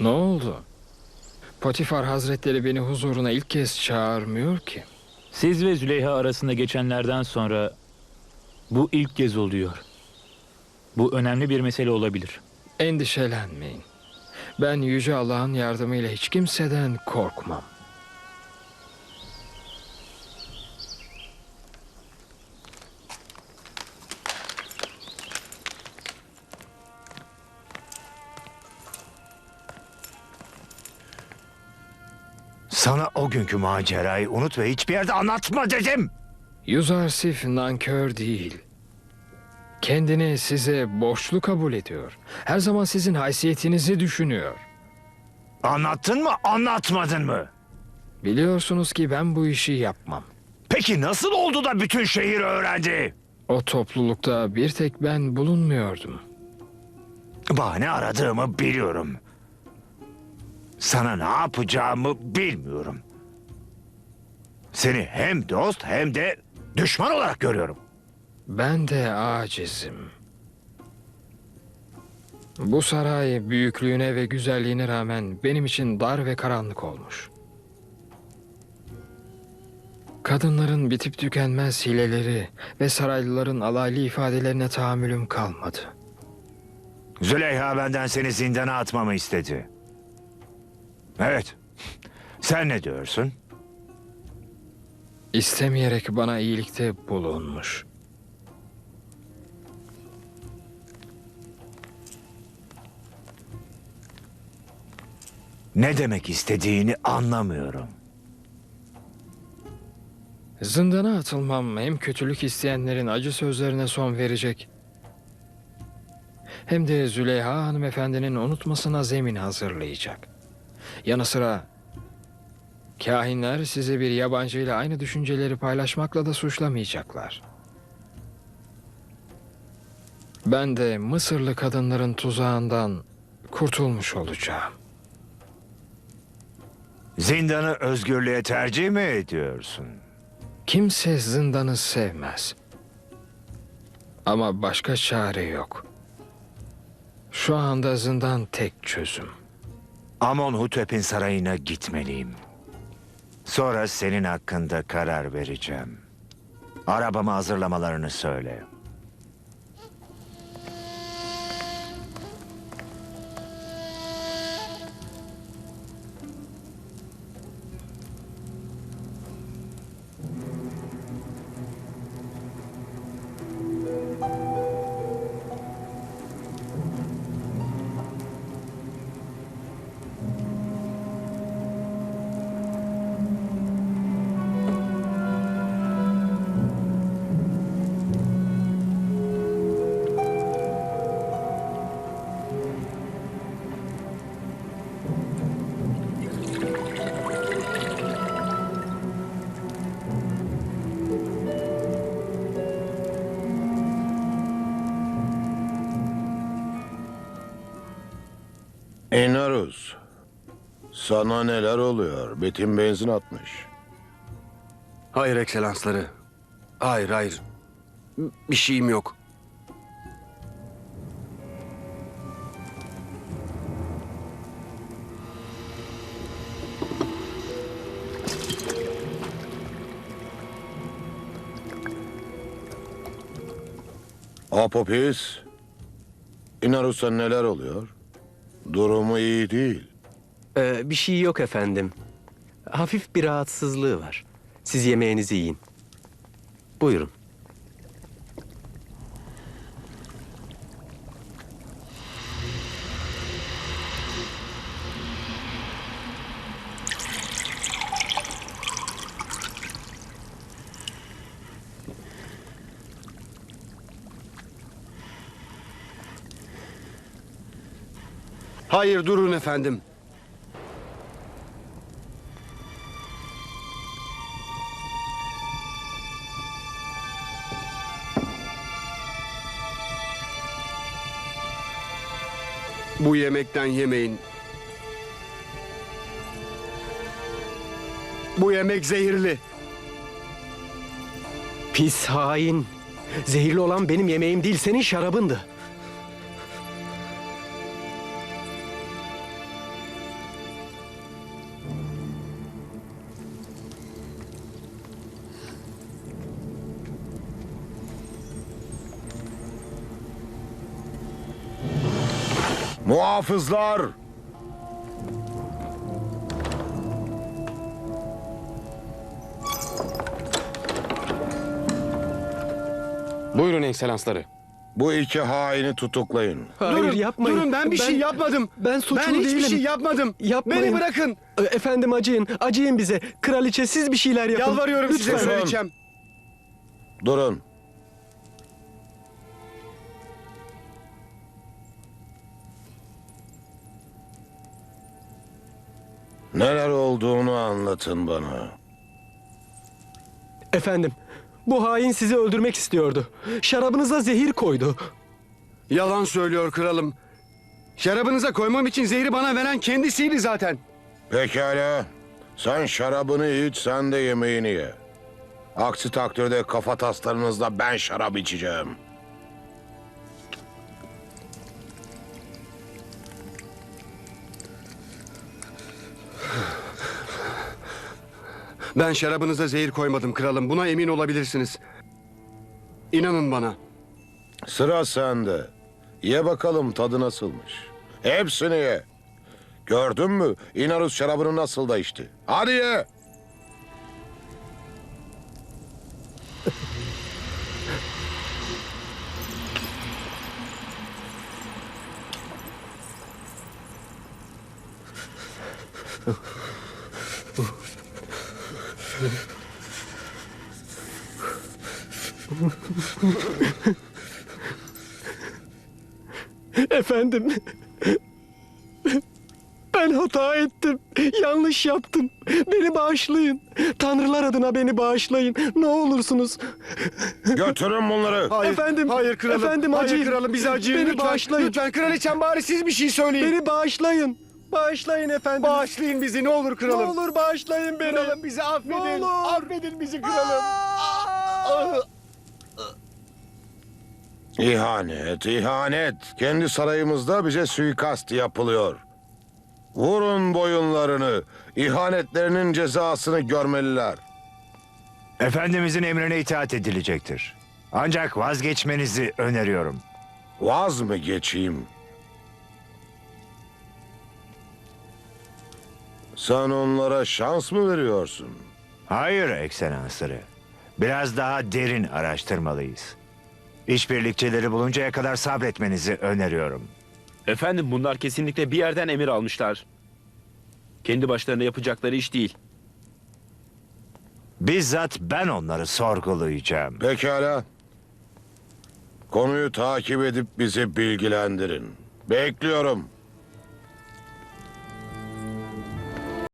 Ne oldu? Potifar Hazretleri beni huzuruna ilk kez çağırmıyor ki. Siz ve Züleyha arasında geçenlerden sonra bu ilk kez oluyor. Bu önemli bir mesele olabilir. Endişelenmeyin. Ben Yüce Allah'ın yardımıyla hiç kimseden korkmam. Sana o günkü macerayı unut ve hiçbir yerde anlatma dedim. Yuzarsif nankör değil. Kendini size borçlu kabul ediyor. Her zaman sizin haysiyetinizi düşünüyor. Anlattın mı, anlatmadın mı? Biliyorsunuz ki ben bu işi yapmam. Peki nasıl oldu da bütün şehir öğrendi? O toplulukta bir tek ben bulunmuyordum. Bahane aradığımı biliyorum. Sana ne yapacağımı bilmiyorum. Seni hem dost hem de düşman olarak görüyorum. Ben de acizim. Bu saray büyüklüğüne ve güzelliğine rağmen benim için dar ve karanlık olmuş. Kadınların bitip tükenmez hileleri ve saraylıların alaylı ifadelerine tahammülüm kalmadı. Züleyha benden seni zindana atmamı istedi. Evet. Sen ne diyorsun? İstemeyerek bana iyilikte bulunmuş. Ne demek istediğini anlamıyorum. Zindana atılmam hem kötülük isteyenlerin acı sözlerine son verecek hem de Züleyha hanımefendinin unutmasına zemin hazırlayacak. Yanı sıra kahinler sizi bir yabancıyla aynı düşünceleri paylaşmakla da suçlamayacaklar. Ben de Mısırlı kadınların tuzağından kurtulmuş olacağım. Zindanı özgürlüğe tercih mi ediyorsun? Kimse zindanı sevmez. Ama başka çare yok. Şu anda zindan tek çözüm. Amonhotep'in sarayına gitmeliyim. Sonra senin hakkında karar vereceğim. Arabamı hazırlamalarını söyle. Enaruz. Sana neler oluyor? Betim benzin atmış. Hayır ekselansları. Hayır hayır. Bir şeyim yok. Apopis. Enaruz'a neler oluyor? Durumu iyi değil. Ee, bir şey yok efendim. Hafif bir rahatsızlığı var. Siz yemeğinizi yiyin. Buyurun. Hayır durun efendim. Bu yemekten yemeyin. Bu yemek zehirli. Pis hain. Zehirli olan benim yemeğim değil, senin şarabındı. Muhafızlar! Buyurun ekselansları. Bu iki haini tutuklayın. Hayır durun, yapmayın. durun ben bir şey yapmadım. Ben suçlu ben hiçbir değilim. şey yapmadım. Yapmayın. Beni bırakın. E, Efendim acıyın. Acıyın bize. Kraliçe siz bir şeyler yapın. Yalvarıyorum size Lütfen. söyleyeceğim. Durun. Neler olduğunu anlatın bana. Efendim bu hain sizi öldürmek istiyordu. Şarabınıza zehir koydu. Yalan söylüyor kralım. Şarabınıza koymam için zehri bana veren kendisiydi zaten. Pekala. Sen şarabını iç, sen de yemeğini ye. Aksi takdirde kafa taslarınızla ben şarap içeceğim. Ben şarabınıza zehir koymadım kralım. Buna emin olabilirsiniz. İnanın bana. Sıra sende. Ye bakalım tadı nasılmış. Hepsini ye. Gördün mü? İnarus şarabını nasıl da içti. Hadi ye. Efendim. Ben hata ettim. Yanlış yaptım. Beni bağışlayın. Tanrılar adına beni bağışlayın. Ne olursunuz. Götürün bunları. Hayır, Efendim, hayır kralım. efendim, hayır acıyın. kralım bize acıyın. Beni lütfen, bağışlayın. Lütfen kraliçem bari siz bir şey söyleyin. Beni bağışlayın. Bağışlayın efendim. Bağışlayın bizi ne olur ne kralım. olur bağışlayın beni. Kralım bizi affedin. Ne olur. Affedin bizi kralım. İhanet, ihanet. Kendi sarayımızda bize suikast yapılıyor. Vurun boyunlarını. İhanetlerinin cezasını görmeliler. Efendimizin emrine itaat edilecektir. Ancak vazgeçmenizi öneriyorum. Vaz mı geçeyim? Sen onlara şans mı veriyorsun? Hayır ekselansları. Biraz daha derin araştırmalıyız. İşbirlikçileri buluncaya kadar sabretmenizi öneriyorum. Efendim bunlar kesinlikle bir yerden emir almışlar. Kendi başlarına yapacakları iş değil. Bizzat ben onları sorgulayacağım. Pekala. Konuyu takip edip bizi bilgilendirin. Bekliyorum.